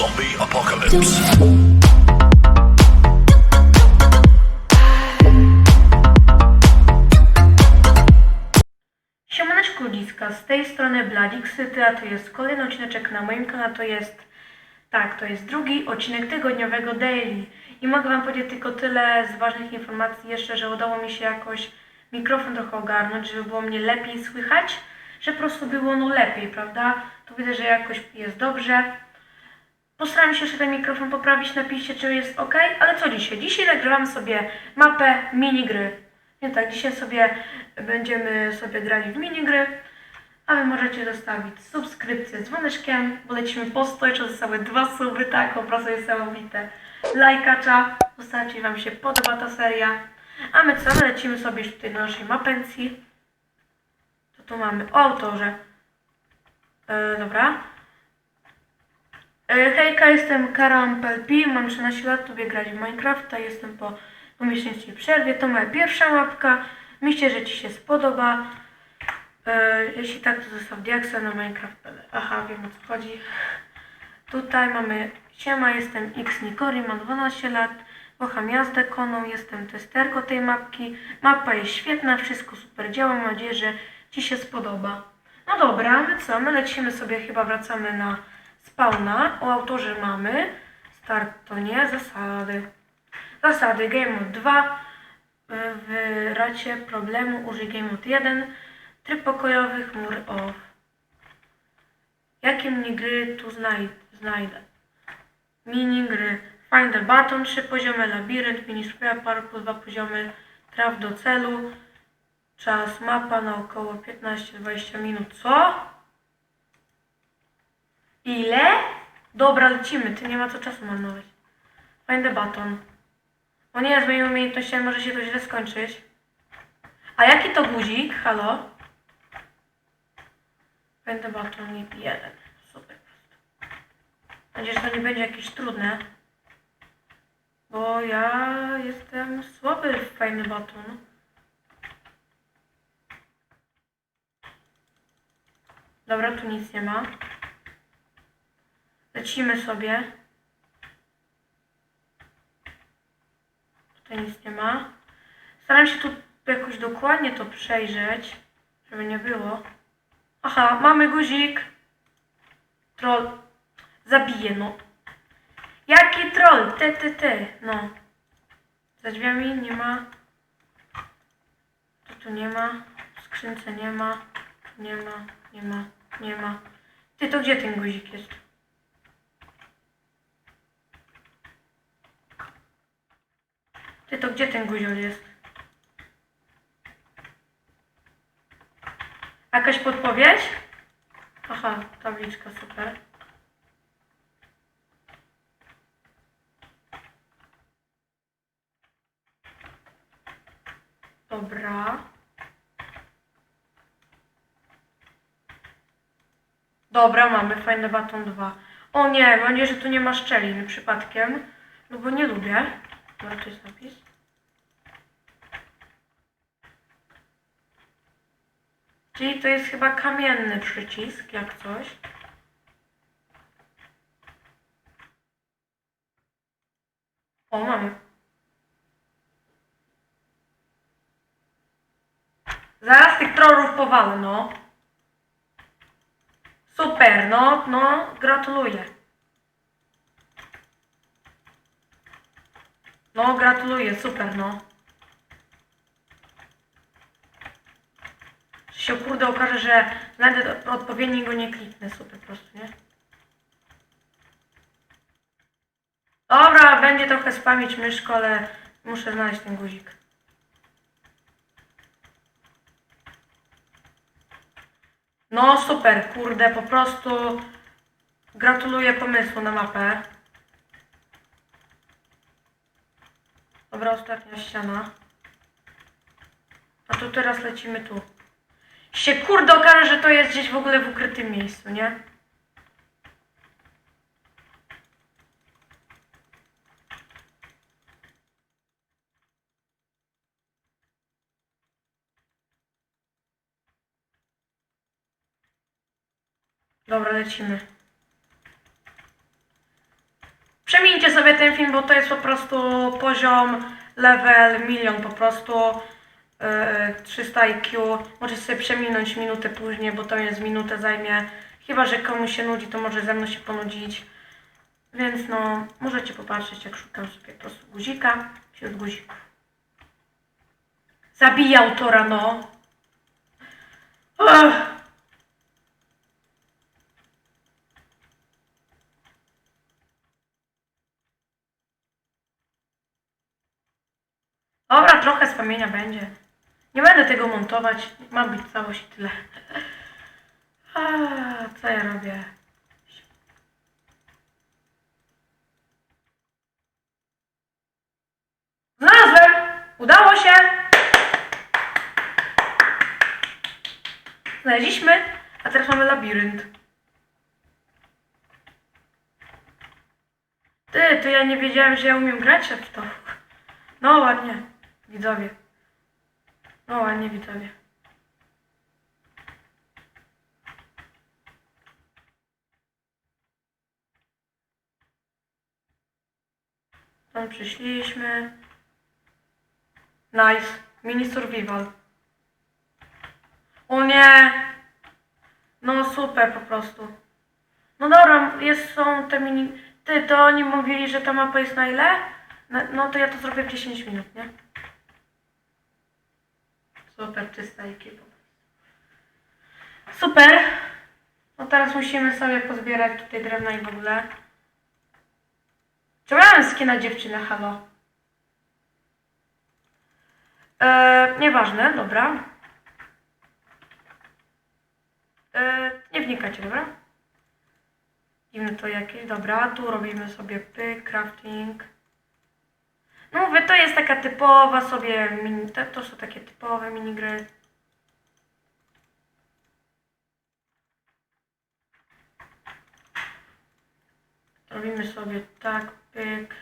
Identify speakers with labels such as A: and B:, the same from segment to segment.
A: Zombie apocalypse.
B: Siemaneczku Liska, z tej strony Bladixy, a to jest kolejny odcineczek na moim kanale, to jest, tak, to jest drugi odcinek tygodniowego daily. I mogę Wam powiedzieć tylko tyle z ważnych informacji jeszcze, że udało mi się jakoś mikrofon trochę ogarnąć, żeby było mnie lepiej słychać, że po prostu było no lepiej, prawda? Tu widzę, że jakoś jest dobrze. Postaram się jeszcze ten mikrofon poprawić, napiszcie czy jest ok, ale co dzisiaj? Dzisiaj nagrywam sobie mapę minigry. Więc tak, dzisiaj sobie będziemy sobie grali w minigry, a wy możecie zostawić subskrypcję z dzwoneczkiem, bo lecimy po 100, jeszcze zostały dwa suby, tak, po prostu niesamowite. Lajkacza, zostawcie wam się podoba ta seria. A my co, my lecimy sobie już tutaj do naszej mapencji. Co tu mamy? O autorze. E, dobra. E, Hejka, jestem Karampelpi, mam 13 lat, lubię grać w Minecrafta, jestem po dwumiesięcznej przerwie, to moja pierwsza mapka, myślę, że Ci się spodoba. E, jeśli tak, to zostaw diaksa na Minecraft.pl. Aha, wiem o co chodzi. Tutaj mamy, siema, jestem X Nikori, mam 12 lat, kocham jazdę koną, jestem testerką tej mapki. Mapa jest świetna, wszystko super działa, mam nadzieję, że Ci się spodoba. No dobra, my co, my lecimy sobie, chyba wracamy na spawna. O autorze mamy, start to nie, zasady. Zasady Game Mode 2. W racie problemu użyj Game Mode 1. Tryb pokojowy, chmur off. Jakie minigry tu znajd znajdę? Minigry Find the Button, 3 poziomy, labirynt, mini spray parku, 2 poziomy, traf do celu. Czas mapa na około 15-20 minut. Co? Ile? Dobra, lecimy. Ty nie ma co czasu marnować. Find the button. O nie, z moimi umiejętnościami może się to źle skończyć. A jaki to guzik? Halo? The button jeden. Super. Mam nadzieję, że to nie będzie jakieś trudne. Bo ja jestem słaby w the button. Dobra, tu nic nie ma. Lecimy sobie. Tutaj nic nie ma. Staram się tu jakoś dokładnie to przejrzeć, żeby nie było. Aha, mamy guzik. Troll. Zabiję, no. Jaki troll? Ty, ty, ty. No. Za drzwiami nie ma. Tu, tu nie ma. Skrzynce nie ma. Nie ma, nie ma, nie ma. Ty, to gdzie ten guzik jest? Ty, to gdzie ten guziol jest? Jakaś podpowiedź? Aha, tabliczka, super. Dobra. Dobra, mamy fajny baton 2. O nie, mam nadzieję, że tu nie ma szczelin przypadkiem. No bo nie lubię. Dobra, tu jest napis. Czyli to jest chyba kamienny przycisk, jak coś. O, mamy. Zaraz tych trollów powalę, no. Super, no, no, gratuluję. No, gratuluję, super, no. Czy się kurde okaże, że znajdę odpowiedni go nie kliknę, super po prostu, nie? Dobra, będzie trochę spamić myszko, ale muszę znaleźć ten guzik. No super, kurde, po prostu gratuluję pomysłu na mapę. Dobra, ostatnia ściana. A tu teraz lecimy tu. Się kurde okaże, że to jest gdzieś w ogóle w ukrytym miejscu, nie? Dobra, lecimy. sobie ten film, bo to jest po prostu poziom, level, milion po prostu. Yy, 300 IQ. Możesz sobie przeminąć minutę później, bo to jest minutę zajmie. Chyba, że komuś się nudzi, to może ze mną się ponudzić. Więc no, możecie popatrzeć, jak szukam sobie po prostu guzika wśród guzików. Zabija autora, no. Ugh. Dobra, trochę z kamienia będzie. Nie będę tego montować. Ma być całość i tyle. A, co ja robię? Znalazłem! Udało się! Znaleźliśmy, a teraz mamy labirynt. Ty, to ja nie wiedziałem, że ja umiem grać w to. No ładnie, widzowie. No ładnie, widzowie. Tam przyszliśmy. Nice. Mini survival. O nie! No super po prostu. No dobra, jest, są te mini... Ty, to oni mówili, że ta mapa jest na ile? No, no to ja to zrobię w 10 minut, nie? Super, czysta ekipa. Super! No teraz musimy sobie pozbierać tutaj drewna i w ogóle. Czy miałem skina dziewczynę, halo? Eee, nieważne, dobra. Eee, nie wnikacie, dobra? Widzimy to jakieś, dobra, tu robimy sobie pyk, crafting. No mówię, to jest taka typowa sobie, mini, to, to są takie typowe minigry. Robimy sobie tak, pyk,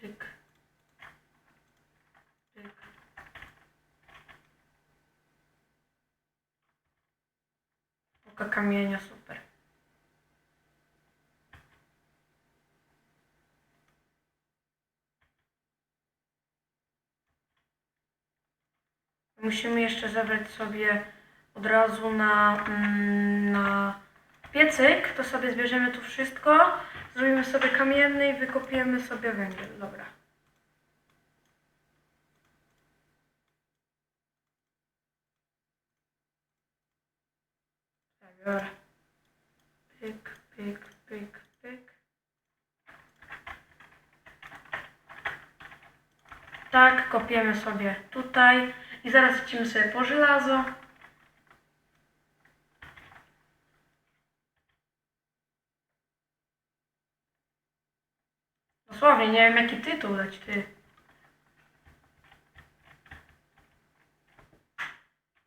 B: pyk, pyk. Oka kamienia, super. Musimy jeszcze zebrać sobie od razu na, mm, na piecyk, to sobie zbierzemy tu wszystko, zrobimy sobie kamienny i wykopiemy sobie węgiel. Dobra. Tak, Dobra. Pyk, pyk, pyk, pyk. Tak, kopiemy sobie tutaj i zaraz lecimy sobie po żelazo. Dosłownie, nie wiem jaki tytuł dać, ty.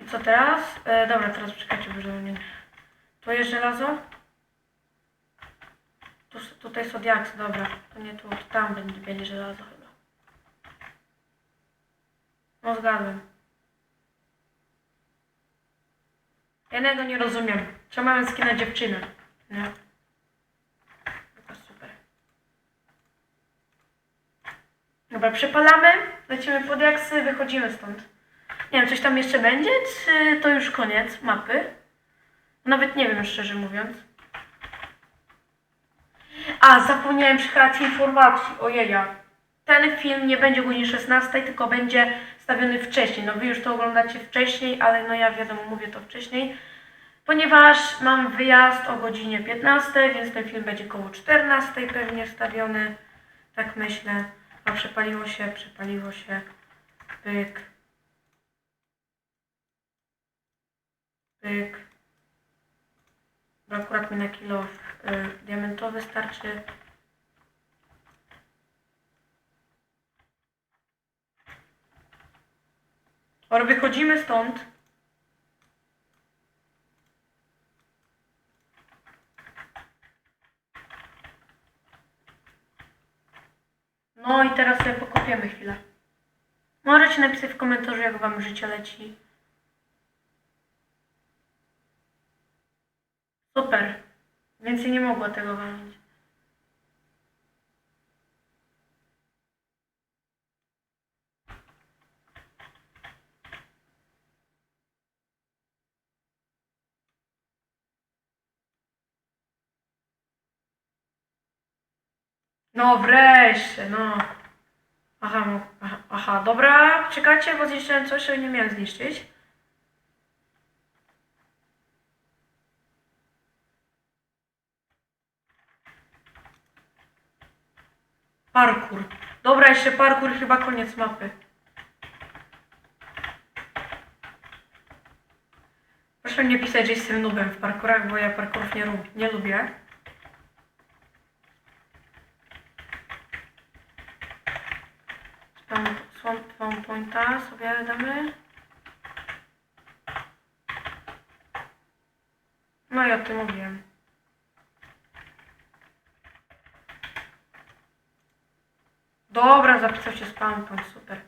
B: I co teraz? E, dobra, teraz czekajcie, bo nie... Tu jest żelazo? Tu, tutaj są diaksy, dobra. To nie tu, to tam będzie będzie żelazo chyba. No zgadłem. Jednego nie rozumiem. Czemu mamy skina dziewczynę? Nie. Dobra, super. Dobra, przepalamy, lecimy pod jaksy, wychodzimy stąd. Nie wiem, coś tam jeszcze będzie, czy to już koniec mapy? Nawet nie wiem, szczerze mówiąc. A, zapomniałem przekazać informacji. Ojeja. Ten film nie będzie o godzinie 16, tylko będzie stawiony wcześniej. No wy już to oglądacie wcześniej, ale no ja wiadomo, mówię to wcześniej. Ponieważ mam wyjazd o godzinie 15, więc ten film będzie koło 14 pewnie wstawiony. Tak myślę. A przepaliło się, przepaliło się. Pyk. Pyk. Bo akurat mi na kilo y, diamentowy starczy. Or wychodzimy stąd. No i teraz sobie pokopiemy chwilę. Możecie napisać w komentarzu, jak wam życie leci. Super. Więcej nie mogło tego walić. No wreszcie, no. Aha, no, aha, aha, dobra, czekajcie, bo zniszczyłem coś, czego nie miałem zniszczyć. Parkour. Dobra, jeszcze parkour, chyba koniec mapy. Proszę nie pisać, że jestem nubem w parkurach, bo ja parkurów nie, nie lubię. Swamp pointa sobie damy. No i o tym mówiłem. Dobra, zapisał się spam super.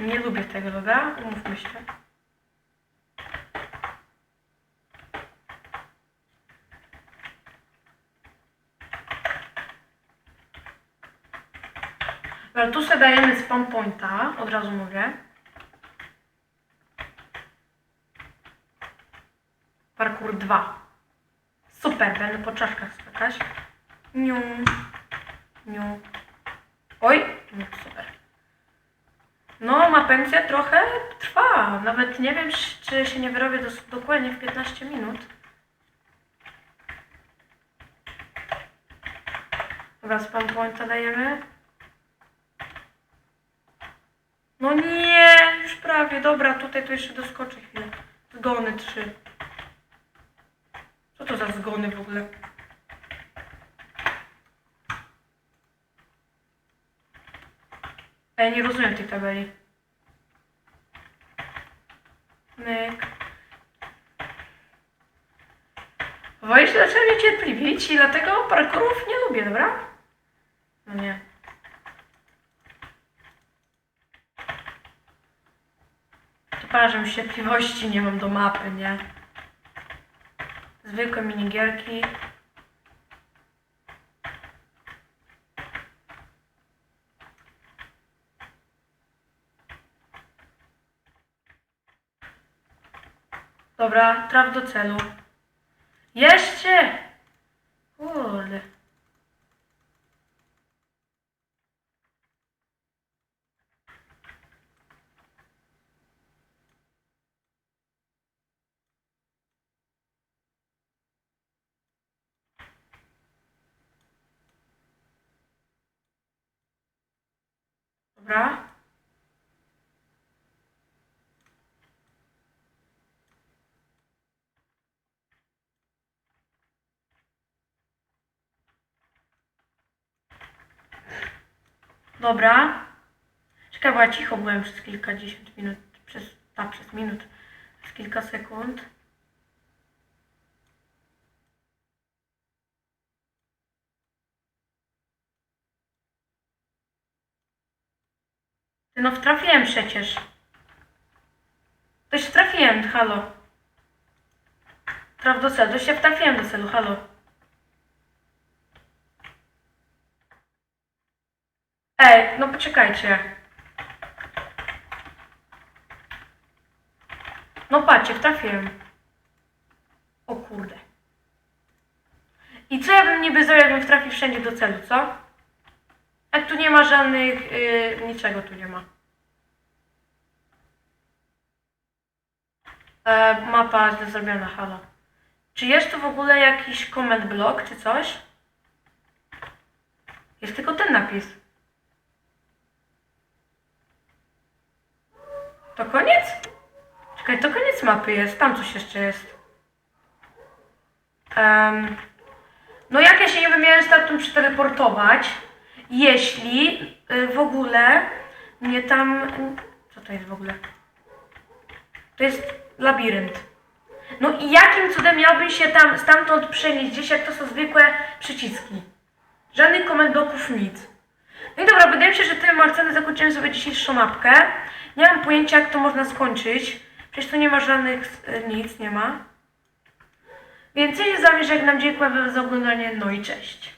B: Nie lubię tego, Umówmy się. Ale tu sobie dajemy spam pointa, od razu mówię. Parkour 2. Super, będę po czaszkach skakać. Niu. Niu. Oj, no super. No, mapencja trochę trwa. Nawet nie wiem, czy- się nie wyrobię dos- dokładnie w 15 minut. Dobra, spam pointa dajemy. No nie, już prawie. Dobra, tutaj to jeszcze doskoczę chwilę. Zgony 3. Co to za zgony w ogóle? Ej, nie rozumiem tej tabeli. Myk. Wojś zaczęli mnie cierpliwić i dlatego parkurów nie lubię, dobra? No nie. To para, że już cierpliwości nie mam do mapy, nie? Zwykłe minigierki. Dobra, traf do celu. Jeszcze! Kurde. Dobra. Dobra. Czekaj, bo ja cicho byłem przez kilkadziesiąt minut, przez, tak, przez minut, przez kilka sekund. No trafiłem przecież. To się trafiłem, halo. Traf do celu, się trafiłem do celu, halo. Ej, no poczekajcie. No patrzcie, trafiłem. O kurde. I co ja bym niby zrobił, jakbym trafił wszędzie do celu, co? Jak tu nie ma żadnych, yy, niczego tu nie ma. E, mapa źle zrobiona, halo. Czy jest tu w ogóle jakiś comment block, czy coś? Jest tylko ten napis. To koniec? Czekaj, to koniec mapy jest. Tam coś jeszcze jest. Em, no jak ja się nie miałem stamtąd przeteleportować, jeśli y, w ogóle mnie tam... Co to jest w ogóle? To jest labirynt. No i jakim cudem miałbym się tam stamtąd przenieść gdzieś, jak to są zwykłe przyciski? Żadnych komendotów, nic. No i dobra, wydaje mi się, że tym akcentem zakończyłem sobie dzisiejszą mapkę. Nie mam pojęcia, jak to można skończyć. Przecież tu nie ma żadnych... y, nic nie ma. Więc ja się z wami żegnam, dziękuję za oglądanie, no i cześć.